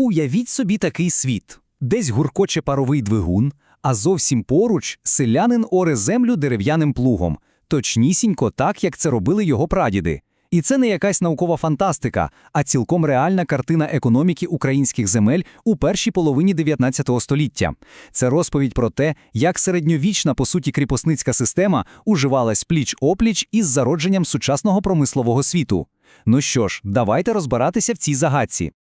Уявіть собі такий світ. Десь гуркоче паровий двигун, а зовсім поруч селянин оре землю дерев'яним плугом, точнісінько так, як це робили його прадіди. І це не якась наукова фантастика, а цілком реальна картина економіки українських земель у першій половині 19 століття. Це розповідь про те, як середньовічна, по суті, кріпосницька система уживалась пліч-опліч із зародженням сучасного промислового світу. Ну що ж, давайте розбиратися в цій загадці.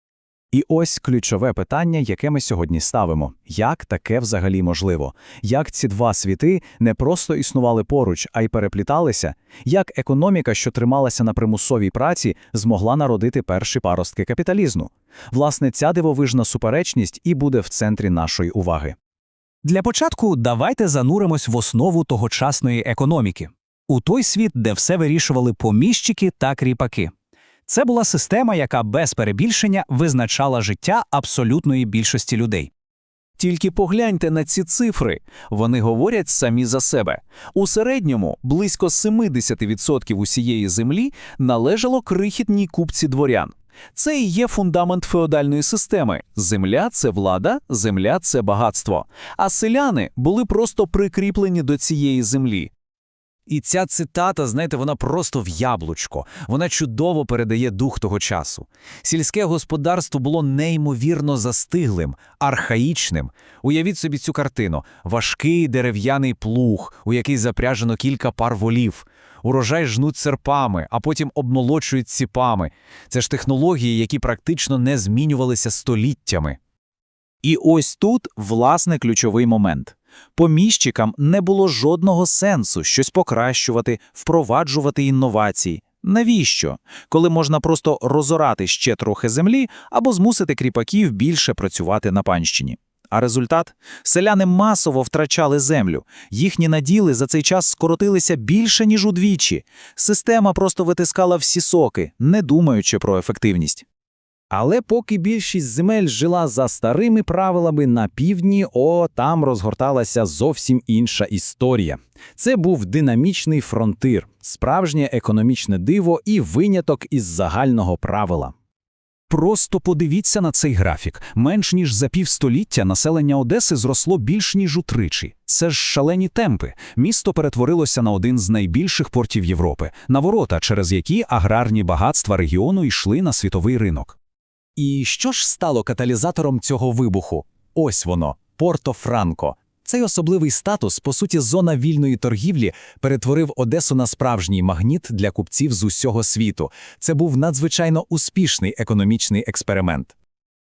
І ось ключове питання, яке ми сьогодні ставимо: як таке взагалі можливо? Як ці два світи не просто існували поруч, а й перепліталися? Як економіка, що трималася на примусовій праці, змогла народити перші паростки капіталізму? Власне, ця дивовижна суперечність і буде в центрі нашої уваги. Для початку давайте зануримось в основу тогочасної економіки у той світ, де все вирішували поміщики та кріпаки. Це була система, яка без перебільшення визначала життя абсолютної більшості людей. Тільки погляньте на ці цифри. Вони говорять самі за себе. У середньому близько 70% усієї землі належало крихітній купці дворян. Це і є фундамент феодальної системи. Земля це влада, земля це багатство. А селяни були просто прикріплені до цієї землі. І ця цитата, знаєте, вона просто в яблучко. Вона чудово передає дух того часу. Сільське господарство було неймовірно застиглим, архаїчним. Уявіть собі цю картину: важкий дерев'яний плуг, у який запряжено кілька пар волів. Урожай жнуть серпами, а потім обмолочують ціпами. Це ж технології, які практично не змінювалися століттями. І ось тут, власне, ключовий момент. Поміщикам не було жодного сенсу щось покращувати, впроваджувати інновації. Навіщо? Коли можна просто розорати ще трохи землі або змусити кріпаків більше працювати на панщині. А результат? Селяни масово втрачали землю. Їхні наділи за цей час скоротилися більше, ніж удвічі. Система просто витискала всі соки, не думаючи про ефективність. Але поки більшість земель жила за старими правилами на півдні, о, там розгорталася зовсім інша історія. Це був динамічний фронтир, справжнє економічне диво і виняток із загального правила. Просто подивіться на цей графік. Менш ніж за півстоліття населення Одеси зросло більш ніж утричі. Це ж шалені темпи. Місто перетворилося на один з найбільших портів Європи, на ворота, через які аграрні багатства регіону йшли на світовий ринок. І що ж стало каталізатором цього вибуху? Ось воно Порто-Франко. Цей особливий статус, по суті, зона вільної торгівлі, перетворив Одесу на справжній магніт для купців з усього світу. Це був надзвичайно успішний економічний експеримент.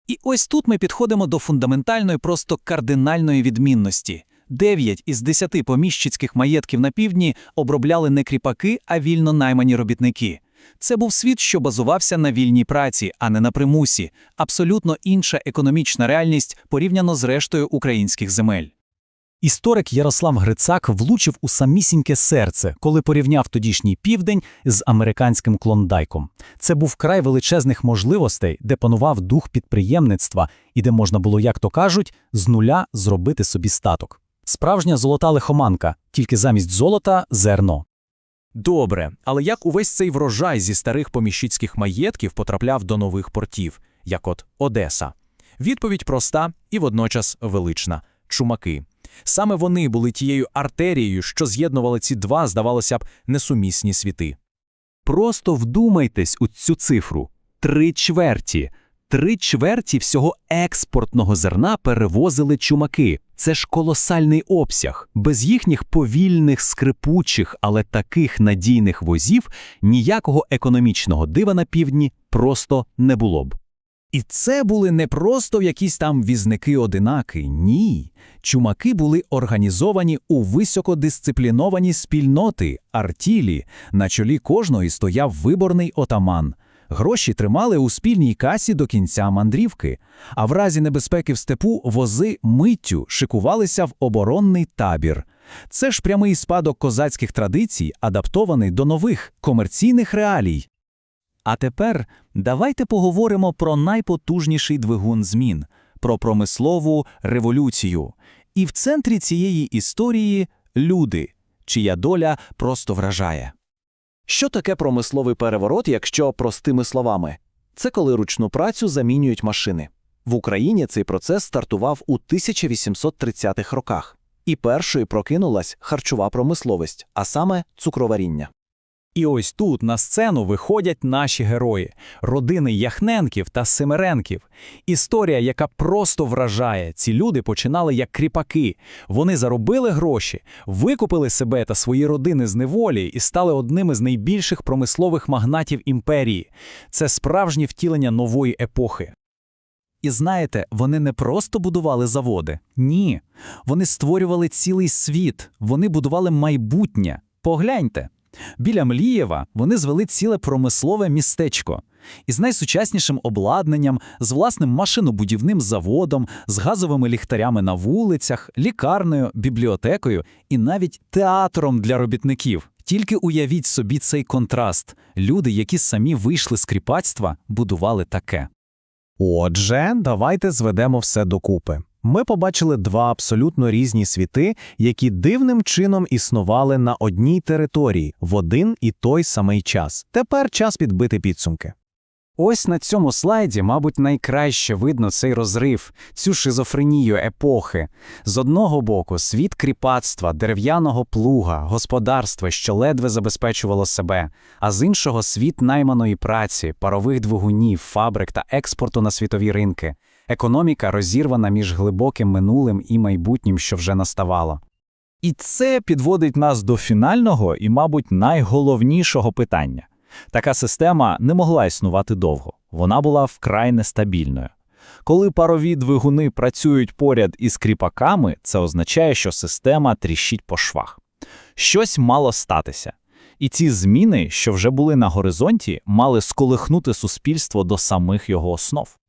І ось тут ми підходимо до фундаментальної, просто кардинальної відмінності. Дев'ять із десяти поміщицьких маєтків на півдні обробляли не кріпаки, а вільно наймані робітники. Це був світ, що базувався на вільній праці, а не на примусі, абсолютно інша економічна реальність порівняно з рештою українських земель. Історик Ярослав Грицак влучив у самісіньке серце, коли порівняв тодішній південь з американським клондайком. Це був край величезних можливостей, де панував дух підприємництва і де можна було, як то кажуть, з нуля зробити собі статок. Справжня золота лихоманка, тільки замість золота зерно. Добре, але як увесь цей врожай зі старих поміщицьких маєтків потрапляв до нових портів, як от Одеса? Відповідь проста і водночас велична чумаки. Саме вони були тією артерією, що з'єднували ці два, здавалося б, несумісні світи. Просто вдумайтесь у цю цифру три чверті. Три чверті всього експортного зерна перевозили чумаки. Це ж колосальний обсяг. Без їхніх повільних, скрипучих, але таких надійних возів ніякого економічного дива на півдні просто не було б. І це були не просто якісь там візники-одинаки, ні. Чумаки були організовані у високодисципліновані спільноти, артілі, на чолі кожної стояв виборний отаман. Гроші тримали у спільній касі до кінця мандрівки, а в разі небезпеки в степу вози миттю шикувалися в оборонний табір. Це ж прямий спадок козацьких традицій, адаптований до нових комерційних реалій. А тепер давайте поговоримо про найпотужніший двигун змін, про промислову революцію. І в центрі цієї історії люди, чия доля просто вражає. Що таке промисловий переворот, якщо простими словами? Це коли ручну працю замінюють машини. В Україні цей процес стартував у 1830-х роках. І першою прокинулась харчова промисловість, а саме цукроваріння. І ось тут на сцену виходять наші герої – родини Яхненків та Семеренків. Історія, яка просто вражає. Ці люди починали як кріпаки. Вони заробили гроші, викупили себе та свої родини з неволі і стали одними з найбільших промислових магнатів імперії. Це справжнє втілення нової епохи. І знаєте, вони не просто будували заводи. Ні. Вони створювали цілий світ, вони будували майбутнє. Погляньте. Біля Млієва вони звели ціле промислове містечко. Із найсучаснішим обладнанням, з власним машинобудівним заводом, з газовими ліхтарями на вулицях, лікарнею, бібліотекою і навіть театром для робітників. Тільки уявіть собі цей контраст. Люди, які самі вийшли з кріпацтва, будували таке. Отже, давайте зведемо все докупи. Ми побачили два абсолютно різні світи, які дивним чином існували на одній території в один і той самий час. Тепер час підбити підсумки. Ось на цьому слайді, мабуть, найкраще видно цей розрив, цю шизофренію епохи. З одного боку, світ кріпацтва, дерев'яного плуга, господарства, що ледве забезпечувало себе, а з іншого світ найманої праці, парових двигунів, фабрик та експорту на світові ринки. Економіка розірвана між глибоким минулим і майбутнім, що вже наставало. І це підводить нас до фінального і, мабуть, найголовнішого питання. Така система не могла існувати довго, вона була вкрай нестабільною. Коли парові двигуни працюють поряд із кріпаками, це означає, що система тріщить по швах. Щось мало статися. І ці зміни, що вже були на горизонті, мали сколихнути суспільство до самих його основ.